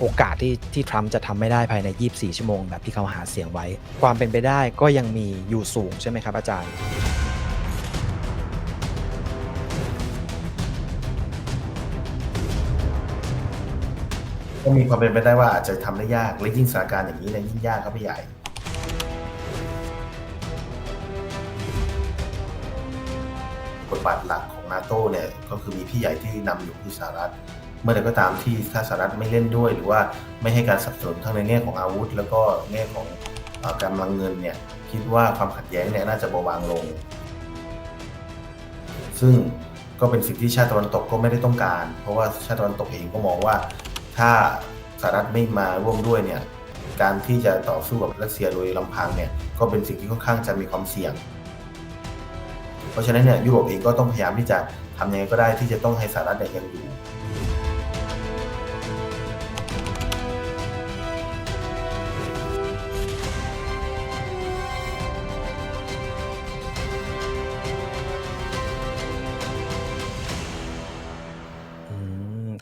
โอกาสที่ที่ทรัมป์จะทำไม่ได้ภายใน 24 ชั่วโมงแบบที่เขาหาเสียงไว้ ความเป็นไปได้ก็ยังมีอยู่สูงใช่ไหมครับอาจารย์ก็มีความเป็นไปได้ว่าอาจจะทำได้ยากและยิ่งสถานการณ์อย่างนี้เนี่ยยิ่งยากเข้าไปใหญ่บทบาทหลักของนาโตเนี่ยก็คือมีพี่ใหญ่ที่นำอยู่คือสหรัฐ เมื่อใดก็ตามที่ถ้าสหรัฐไม่เล่นด้วย หรือว่าไม่ให้การสนับสนุนทั้งในแง่ของอาวุธ แล้วก็แง่ของอการกำลังเงินเนี่ยคิดว่าความขัดแย้งเนี่ยน่าจะเบาบางลง ซึ่งก็เป็นสิ่งที่ชาติตะวันตกก็ไม่ได้ต้องการ เพราะว่าชาติตะวันตกเองก็มองว่า ถ้าสหรัฐไม่มาร่วมด้วยเนี่ยการที่จะต่อสู้กับรัสเซียโดยลำพังเนี่ยก็เป็นสิ่งที่ค่อนข้างจะมีความเสี่ยง เพราะฉะนั้นเนี่ยยุโรปเองก็ต้องพยายามที่จะทำยังไงก็ได้ที่จะต้องให้สหรัฐเนี่ยยังอยู่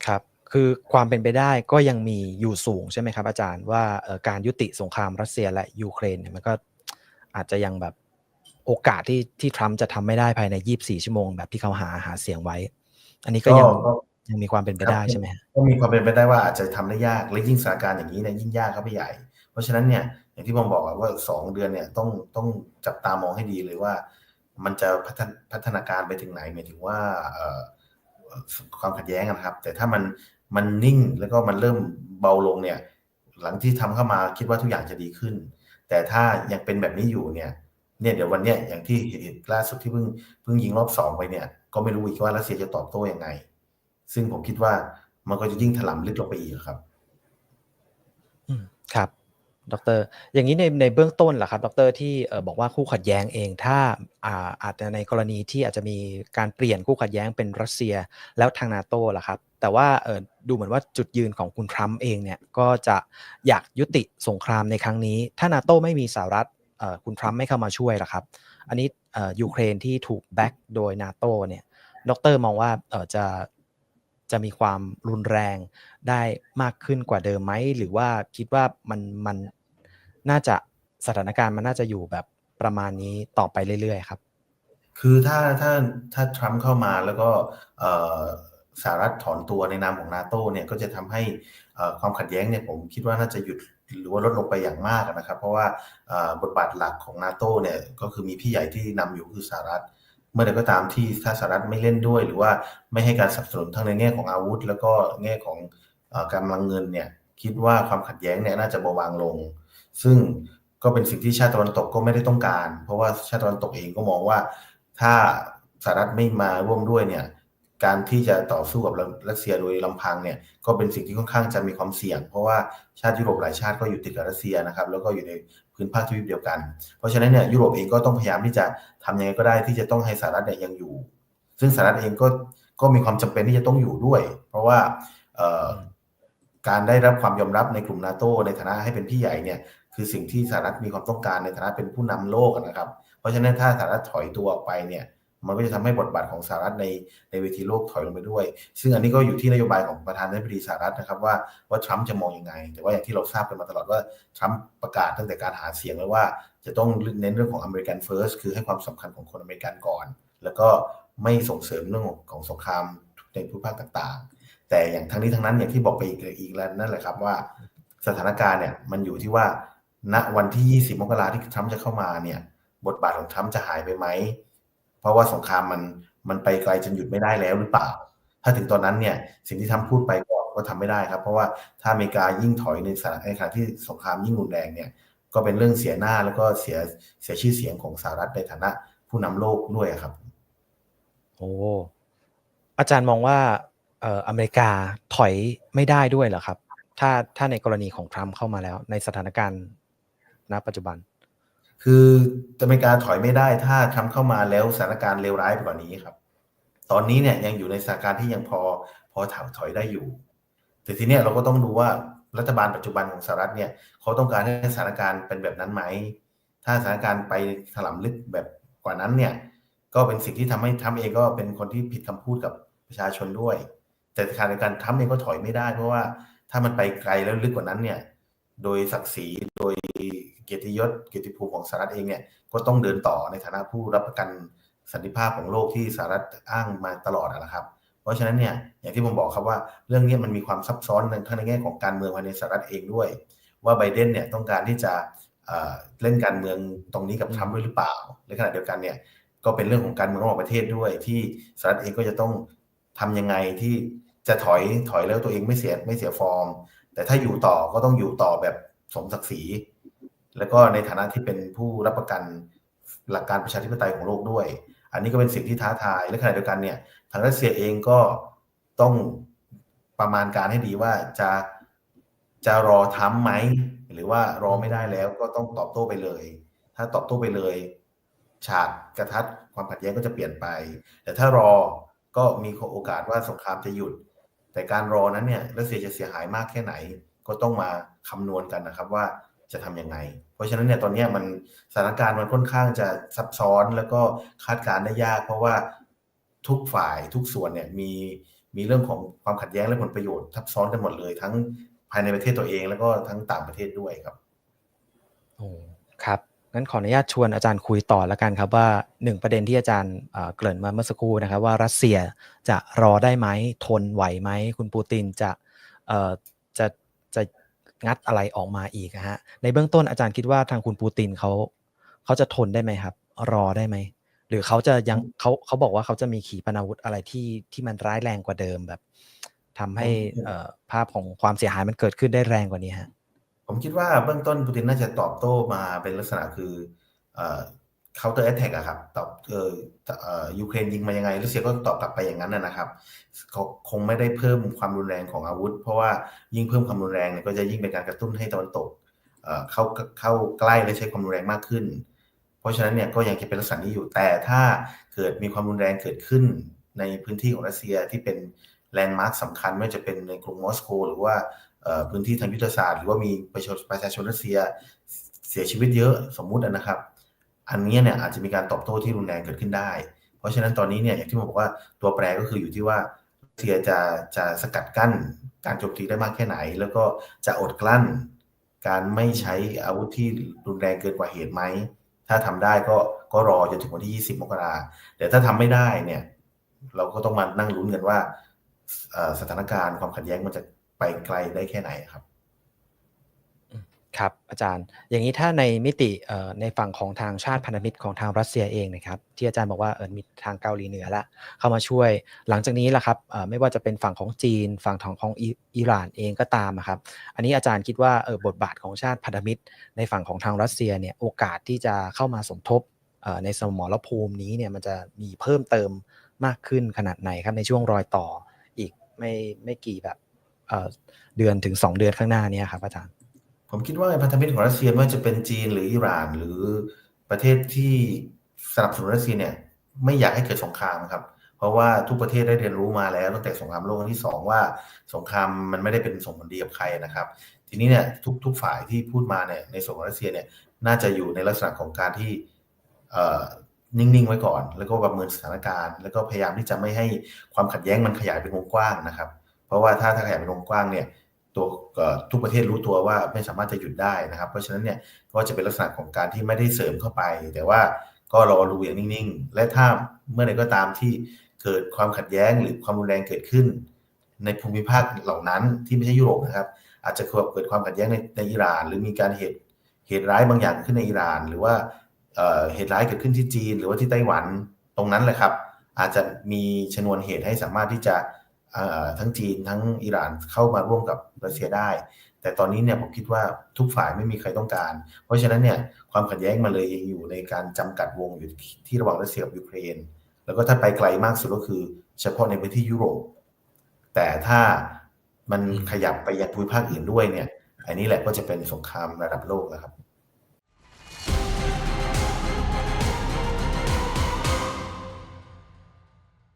ครับ คือความเป็นไปได้ก็ยังมีอยู่สูงใช่ไหมครับ อาจารย์ว่าเอ่อการยุติสงครามรัสเซียและยูเครนเนี่ยมันก็อาจจะยังแบบโอกาสที่ที่ทรัมป์จะทำไม่ได้ภายใน 24 ชั่วโมงแบบที่เขาหาหาเสียงไว้ อันนี้ก็ยังก็ยังมีความเป็นไปได้ใช่ไหมฮะก็มีความเป็นไปได้ว่าอาจจะทำได้ยากและยิ่งสถานการณ์อย่างนี้เนี่ยยิ่งยากเข้าไปใหญ่ เพราะฉะนั้นเนี่ยอย่างที่ผมบอกอะว่าสองเดือนเนี่ยต้องต้องจับตามองให้ดีเลยว่า มันจะพัฒนพัฒนาการไปถึงไหนหมายถึงว่าเอ่อ ความขัดแย้งนะครับ แต่ถ้ามันมันนิ่งแล้วก็มันเริ่มเบาลงเนี่ย หลังที่ทำเข้ามาคิดว่าทุกอย่างจะดีขึ้น แต่ถ้ายังเป็นแบบนี้อยู่เนี่ยเนี่ยเดี๋ยววันเนี้ยอย่างที่เห็นล่าสุดที่เพิ่งเพิ่งยิงรอบสองไปเนี่ย ก็ไม่รู้อีกว่ารัสเซียจะตอบโต้ยังไง ซึ่งผมคิดว่ามันก็จะยิ่งถล่มลึกลงไปอีกครับ อืมครับ ดอกเตอรอย่างนี้ในในเบื้องต้นล่ะครับดอกเตอรที่บอกว่าคู่ขัดแย้งเองถ้าอาอาจจะในกรณีที่อาจจะมีการเปลี่ยนคู่ขัดแย้งเป็นรัสเซียแล้วทางนาโต้ล่ะครับแต่ว่าดูเหมือนว่าจุดยืนของคุณทรัมป์เองเนี่ยก็จะอยากยุติสงครามในครั้งนี้ ถ้านาโต้ไม่มีสหรัฐคุณทรัมป์ไม่เข้ามาช่วยล่ะครับ อันนี้ยูเครนที่ถูกแบ็กโดยนาโต้เนี่ยดอกเตอรมองว่าจะจะมีความรุนแรงได้มากขึ้นกว่าเดิมไหม หรือว่าคิดว่ามันมัน น่าจะสถานการณ์มันน่าจะอยู่แบบประมาณนี้ต่อไปเรื่อยๆครับ คือถ้าถ้าถ้าทรัมป์เข้ามาแล้วก็สหรัฐถอนตัวในนามของนาโตเนี่ยก็จะทำให้ความขัดแย้งเนี่ยผมคิดว่าน่าจะหยุดหรือว่าลดลงไปอย่างมากนะครับ เพราะว่าบทบาทหลักของนาโตเนี่ยก็คือมีพี่ใหญ่ที่นำอยู่คือสหรัฐ เมื่อใดก็ตามที่ถ้าสหรัฐไม่เล่นด้วย หรือว่าไม่ให้การสนับสนุนทั้งในแง่ของอาวุธ แล้วก็แง่ของเอ่อการกำลังเงินเนี่ย คิดว่าความขัดแย้งเนี่ยน่าจะเบาบางลง ซึ่งก็เป็นสิ่งที่ชาติตะวันตกก็ไม่ได้ต้องการ เพราะว่าชาติตะวันตกเองก็มองว่าถ้าสหรัฐไม่มาร่วมด้วยเนี่ยการที่จะต่อสู้กับรัสเซียโดยลำพังเนี่ยก็เป็นสิ่งที่ค่อนข้างจะมีความเสี่ยง เพราะว่าชาติยุโรปหลายชาติก็อยู่ติดกับรัสเซียนะครับแล้วก็อยู่ในพื้นภาคทวีปเดียวกัน เพราะฉะนั้นเนี่ยยุโรปเองก็ต้องพยายามที่จะทำยังไงก็ได้ที่จะต้องให้สหรัฐเนี่ยยังอยู่ ซึ่งสหรัฐเองก็ก็มีความจำเป็นที่จะต้องอยู่ด้วย เพราะว่า การได้รับความยอมรับในกลุ่มนาโตในฐานะให้เป็นพี่ใหญ่เนี่ยคือสิ่งที่สหรัฐมีความต้องการในฐานะเป็นผู้นำโลกนะครับ เพราะฉะนั้นถ้าสหรัฐถอยตัวออกไปเนี่ยมันก็จะทำให้บทบาทของสหรัฐในในเวทีโลกถอยลงไปด้วย ซึ่งอันนี้ก็อยู่ที่นโยบายของประธานาธิบดีสหรัฐนะครับว่าว่าทรัมป์จะมองยังไง แต่ว่าอย่างที่เราทราบกันมาตลอดว่าทรัมป์ประกาศตั้งแต่การหาเสียงแล้วว่า จะต้องเน้นเรื่องของอเมริกันเฟิร์สคือให้ความสำคัญของคนอเมริกันก่อน แล้วก็ไม่ส่งเสริมเรื่องของสงครามในภูมิภาคต่างๆ แต่อย่างทั้งนี้ทั้งนั้นอย่างที่บอกไปอีกอีกแล้วนั่นแหละครับว่าสถานการณ์เนี่ยมันอยู่ที่ว่าณวันที่ 20 มกราที่ทรัมป์จะเข้ามาเนี่ยบทบาทของทรัมป์จะหายไปไหม เพราะว่าสงครามมันมันไปไกลจนหยุดไม่ได้แล้วหรือเปล่า ถ้าถึงตอนนั้นเนี่ยสิ่งที่ทำพูดไปก็ก็ทำไม่ได้ครับ เพราะว่าถ้าอเมริกายิ่งถอยในสถานในขณะที่สงครามยิ่งรุนแรงเนี่ยก็เป็นเรื่องเสียหน้าแล้วก็เสียเสียชื่อเสียงของสหรัฐในฐานะผู้นำโลกด้วยครับ โอ้อาจารย์มองว่า อ่ออเมริกาถอยไม่ได้ด้วยเหรอครับ ถ้าถ้าในกรณีของทรัมป์เข้ามาแล้ว ในสถานการณ์ณปัจจุบัน คืออเมริกาถอยไม่ได้ ถ้าทำเข้ามาแล้วสถานการณ์เลวร้ายไปกว่านี้ครับ ตอนนี้เนี่ยยังอยู่ในสถานการณ์ที่ยังพอพอถอยถอยได้อยู่ แต่ทีเนี้ยเราก็ต้องดูว่ารัฐบาลปัจจุบันของสหรัฐเนี่ยเขาต้องการให้สถานการณ์เป็นแบบนั้นไหม ถ้าสถานการณ์ไปถล่มลึกแบบกว่านั้นเนี่ย ก็เป็นสิ่งที่ทำให้ทรัมป์เองก็เป็นคนที่ผิดคำพูดกับประชาชนด้วย แต่ขณะเดียวกันทรัมเองก็ถอยไม่ได้ เพราะว่าถ้ามันไปไกลแล้วลึกกว่านั้นเนี่ย โดยศักดิ์ศรีโดยเกียรติยศเกียรติภูมิของสหรัฐเองเนี่ยก็ต้องเดินต่อในฐานะผู้รับประกันสันติภาพของโลกที่สหรัฐอ้างมาตลอดนะครับ เพราะฉะนั้นเนี่ยอย่างที่ผมบอกครับว่าเรื่องนี้มันมีความซับซ้อนทั้งในแง่ของการเมืองภายในสหรัฐเองด้วย ว่าไบเดนเนี่ยต้องการที่จะเล่นการเมืองตรงนี้กับทรัมป์ด้วยหรือเปล่าในขณะเดียวกันเนี่ยก็เป็นเรื่องของการเมืองระหว่างประเทศด้วย ที่สหรัฐเองก็จะต้องทำยังไงที่ จะถอยถอยแล้วตัวเองไม่เสียไม่เสียฟอร์ม แต่ถ้าอยู่ต่อก็ต้องอยู่ต่อแบบสมศักดิ์ศรี แล้วก็ในฐานะที่เป็นผู้รับประกันหลักการประชาธิปไตยของโลกด้วย อันนี้ก็เป็นสิ่งที่ท้าทาย และขณะเดียวกันเนี่ย ทางรัสเซียเองก็ต้องประมาณการให้ดีว่าจะจะรอทำไหม หรือว่ารอไม่ได้แล้วก็ต้องตอบโต้ไปเลย ถ้าตอบโต้ไปเลย ฉากกระทัดความขัดแย้งก็จะเปลี่ยนไป แต่ถ้ารอก็มีโอกาสว่าสงครามจะหยุด แต่การรอนั้นเนี่ยรัสเซียจะเสียหายมากแค่ไหน ก็ต้องมาคำนวณกันนะครับว่าจะทํำยังไง เพราะฉะนั้นเนี่ยตอนนี้มันสถานการณ์มันค่อนข้างจะซับซ้อนแล้วก็คาดการณ์ได้ยาก เพราะว่าทุกฝ่ายทุกส่วนเนี่ยมีมีเรื่องของความขัดแย้งและผลประโยชน์ทับซ้อนกันหมดเลย ทั้งภายในประเทศตัวเองแล้วก็ทั้งต่างประเทศด้วยครับโอ้ครับ งั้นขออนุญาตชวนอาจารย์คุยต่อแล้วกันครับว่าหนึ่งประเด็นที่อาจารย์เกริ่นมาเมื่อสักครู่นะครับ ว่ารัสเซียจะรอได้ไหมทนไหวไหมคุณปูตินจะจะจะงัดอะไรออกมาอีกฮะในเบื้องต้นอาจารย์คิดว่าทางคุณปูตินเขาเขาจะทนได้ไหมครับ รอได้ไหมหรือเขาจะยังเขาเขาบอกว่าเขาจะมีขีปนาวุธอะไรที่ที่มันร้ายแรงกว่าเดิมแบบทำให้ภาพของความเสียหายมันเกิดขึ้นได้แรงกว่านี้ฮะ ผมคิดว่าเบื้องต้นปูตินน่าจะตอบโต้มาเป็นลักษณะคือเอ่อ counter attack อะครับตอบเออยูเครนยิงมายังไงรัสเซียก็ตอบกลับไปอย่างนั้นนะครับเขาคงไม่ได้เพิ่มความรุนแรงของอาวุธ เพราะว่ายิ่งเพิ่มความรุนแรงเนี่ยก็จะยิ่งเป็นการกระตุ้นให้ตะวันตกเข้าเข้าใกล้และใช้ความรุนแรงมากขึ้น เพราะฉะนั้นเนี่ยก็ยังจะเป็นลักษณะนี้อยู่แต่ถ้าเกิดมีความรุนแรงเกิดขึ้นในพื้นที่ของรัสเซียที่เป็นแลนด์มาร์คสำคัญไม่ว่าจะเป็นในกรุงมอสโกหรือว่า พื้นที่ทางยุทธศาสตร์หรือว่ามีประชาประชาชนรัสเซียเสียชีวิตเยอะสมมุตินะครับ อันนี้เนี่ยอาจจะมีการตอบโต้ที่รุนแรงเกิดขึ้นได้ เพราะฉะนั้นตอนนี้เนี่ยอย่างที่ผมบอกว่าตัวแปรก็คืออยู่ที่ว่ารัสเซียจะจะสกัดกั้นการโจมตีได้มากแค่ไหน แล้วก็จะอดกลั้น การไม่ใช้อาวุธที่รุนแรงเกินกว่าเหตุไหม ถ้าทำได้ก็ก็รอจนถึงวันที่ 20 มกราแต่ถ้าทำไม่ได้เนี่ย เราก็ต้องมานั่งลุ้นกันว่าสถานการณ์ความขัดแย้งมันจะ ไปไกลได้แค่ไหนครับ ครับ อาจารย์ อย่างนี้ถ้าในมิติในฝั่งของทางชาติพันธมิตรของทางรัสเซียเองนะครับ ที่อาจารย์บอกว่าเออมีทางเกาหลีเหนือละเข้ามาช่วย หลังจากนี้ล่ะครับไม่ว่าจะเป็นฝั่งของจีน ฝั่งของของอิหร่านเองก็ตามครับ อันนี้อาจารย์คิดว่าเออบทบาทของชาติพันธมิตร ในฝั่งของทางรัสเซียเนี่ยโอกาสที่จะเข้ามาสมทบในสมรภูมินี้เนี่ยมันจะมีเพิ่มเติมมากขึ้นขนาดไหนครับในช่วงรอยต่ออีกไม่ไม่กี่แบบ เดือนถึง 2 เดือนข้างหน้านี้ครับอาจารย์ ผมคิดว่าพันธมิตรของรัสเซียไม่ว่าจะเป็นจีนหรืออิหร่านหรือประเทศที่สนับสนุนรัสเซียเนี่ยไม่อยากให้เกิดสงครามครับ เพราะว่าทุกประเทศได้เรียนรู้มาแล้วตั้งแต่สงครามโลกครั้งที่ 2 ว่าสงครามมันไม่ได้เป็นส่งผลดีกับใครนะครับ ทีนี้เนี่ยทุกทุกฝ่ายที่พูดมาเนี่ยในส่วนของรัสเซียเนี่ยน่าจะอยู่ในลักษณะของการที่นิ่ง ๆ ไว้ก่อน แล้วก็ประเมินสถานการณ์ แล้วก็พยายามที่จะไม่ให้ความขัดแย้งมันขยายเป็นวงกว้างนะครับ เพราะว่าถ้าถ้าขยายเป็นวงกว้างเนี่ยตัวทุกประเทศรู้ตัวว่าไม่สามารถจะหยุดได้นะครับ เพราะฉะนั้นเนี่ยก็จะเป็นลักษณะของการที่ไม่ได้เสริมเข้าไป แต่ว่าก็รอรูอย่างนิ่งๆ และถ้าเมื่อใดก็ตามที่เกิดความขัดแย้งหรือความรุนแรงเกิดขึ้น ในภูมิภาคเหล่านั้นที่ไม่ใช่ยุโรปนะครับ อาจจะเกิดความขัดแย้งในในอิหร่าน หรือมีการเหตุเหตุร้ายบางอย่างขึ้นในอิหร่าน หรือว่าเหตุร้ายเกิดขึ้นที่จีน หรือว่าที่ไต้หวันตรงนั้นแหละครับ อาจจะมีชนวนเหตุให้สามารถที่จะ ทั้งจีนทั้งอิหร่านเข้ามาร่วมกับรัสเซียได้ แต่ตอนนี้เนี่ยผมคิดว่าทุกฝ่ายไม่มีใครต้องการ เพราะฉะนั้นเนี่ยความขัดแย้งมาเลยยังอยู่ในการจำกัดวงอยู่ที่ระหว่างรัสเซียกับยูเครน แล้วก็ถ้าไปไกลมากสุดก็คือ เฉพาะในพื้นที่ยุโรป แต่ถ้ามันขยับไปยังภูมิภาคอื่นด้วยเนี่ยอันนี้แหละก็จะเป็นสงครามระดับโลกแล้วครับ